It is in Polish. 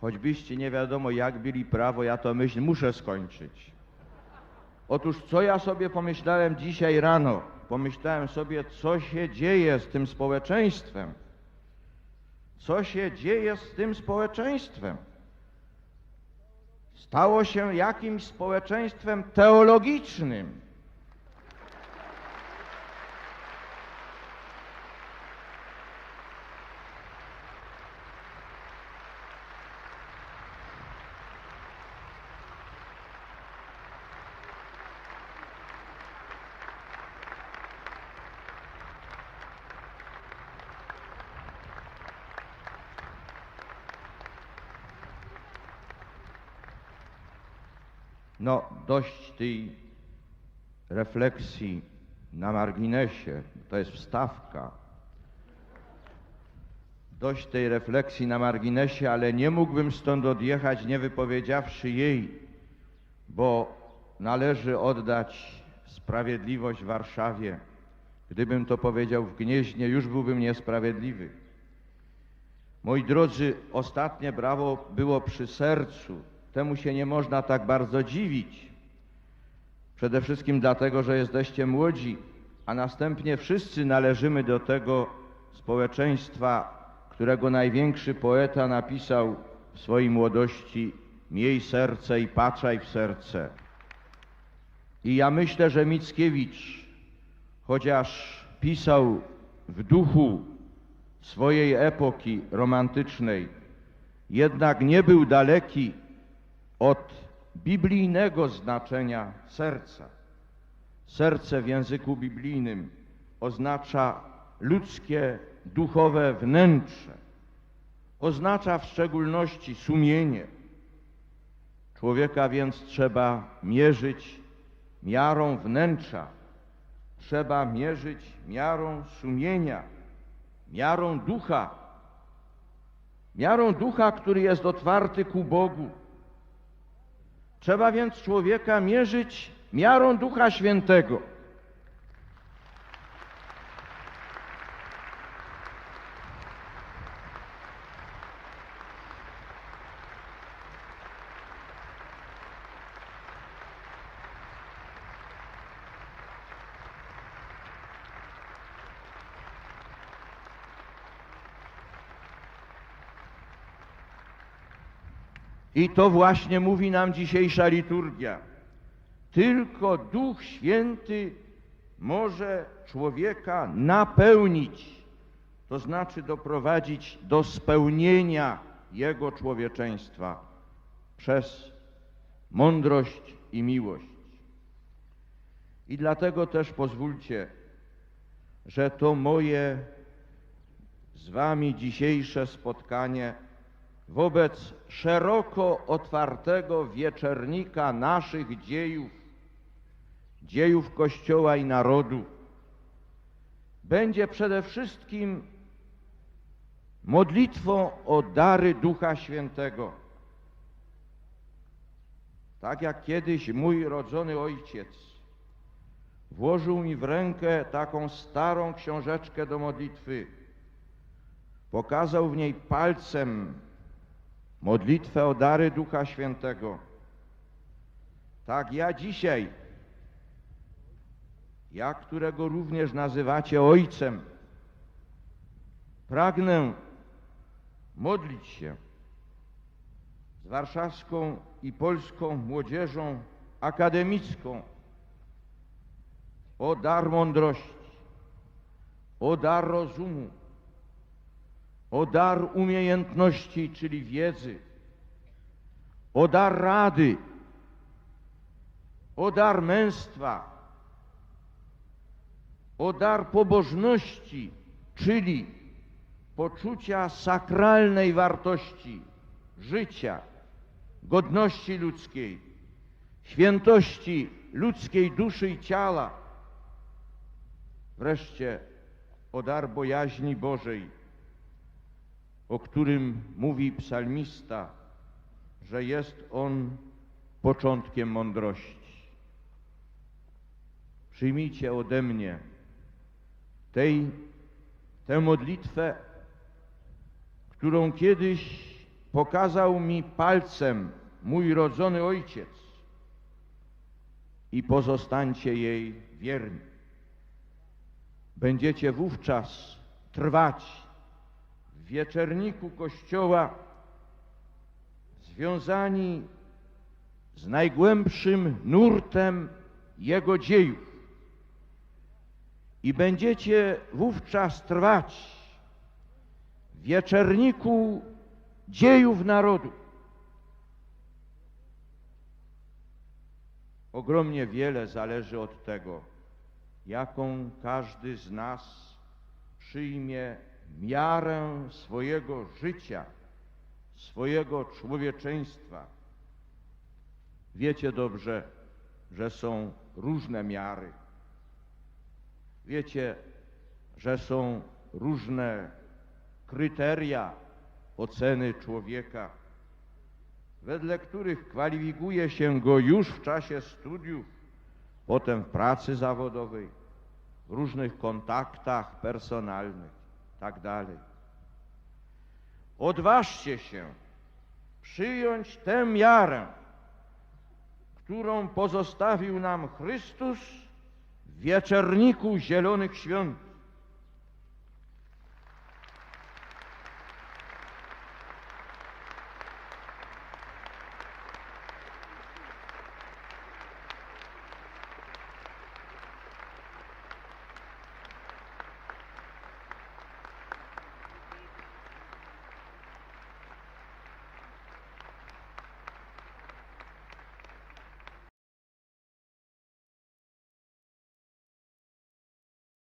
choćbyście nie wiadomo jak byli prawo, ja to myśl muszę skończyć. Otóż co ja sobie pomyślałem dzisiaj rano? Pomyślałem sobie, co się dzieje z tym społeczeństwem. Co się dzieje z tym społeczeństwem? Stało się jakimś społeczeństwem teologicznym. No, dość tej refleksji na marginesie, to jest wstawka. Dość tej refleksji na marginesie, ale nie mógłbym stąd odjechać, nie wypowiedziawszy jej, bo należy oddać sprawiedliwość Warszawie. Gdybym to powiedział w Gnieźnie, już byłbym niesprawiedliwy. Moi drodzy, ostatnie brawo było przy sercu. Temu się nie można tak bardzo dziwić. Przede wszystkim dlatego, że jesteście młodzi, a następnie wszyscy należymy do tego społeczeństwa, którego największy poeta napisał w swojej młodości Miej serce i patrzaj w serce. I ja myślę, że Mickiewicz, chociaż pisał w duchu swojej epoki romantycznej, jednak nie był daleki od biblijnego znaczenia serca. Serce w języku biblijnym oznacza ludzkie, duchowe wnętrze. Oznacza w szczególności sumienie. Człowieka więc trzeba mierzyć miarą wnętrza, trzeba mierzyć miarą sumienia, miarą ducha, miarą ducha, który jest otwarty ku Bogu. Trzeba więc człowieka mierzyć miarą Ducha Świętego. I to właśnie mówi nam dzisiejsza liturgia. Tylko Duch Święty może człowieka napełnić, to znaczy doprowadzić do spełnienia jego człowieczeństwa przez mądrość i miłość. I dlatego też pozwólcie, że to moje z Wami dzisiejsze spotkanie wobec szeroko otwartego wieczernika naszych dziejów, dziejów Kościoła i narodu, będzie przede wszystkim modlitwą o dary Ducha Świętego. Tak jak kiedyś mój rodzony ojciec włożył mi w rękę taką starą książeczkę do modlitwy, pokazał w niej palcem modlitwę o dary Ducha Świętego. Tak ja dzisiaj, ja, którego również nazywacie Ojcem, pragnę modlić się z warszawską i polską młodzieżą akademicką o dar mądrości, o dar rozumu, o dar umiejętności, czyli wiedzy, o dar rady, o dar męstwa, o dar pobożności, czyli poczucia sakralnej wartości życia, godności ludzkiej, świętości ludzkiej duszy i ciała, wreszcie o dar bojaźni Bożej o którym mówi psalmista, że jest on początkiem mądrości. Przyjmijcie ode mnie tej, tę modlitwę, którą kiedyś pokazał mi palcem mój rodzony ojciec i pozostańcie jej wierni. Będziecie wówczas trwać wieczerniku Kościoła związani z najgłębszym nurtem Jego dziejów i będziecie wówczas trwać w wieczerniku dziejów narodu. Ogromnie wiele zależy od tego, jaką każdy z nas przyjmie miarę swojego życia, swojego człowieczeństwa. Wiecie dobrze, że są różne miary. Wiecie, że są różne kryteria oceny człowieka, wedle których kwalifikuje się go już w czasie studiów, potem w pracy zawodowej, w różnych kontaktach personalnych tak dalej. Odważcie się przyjąć tę miarę, którą pozostawił nam Chrystus w wieczerniku Zielonych Świąt.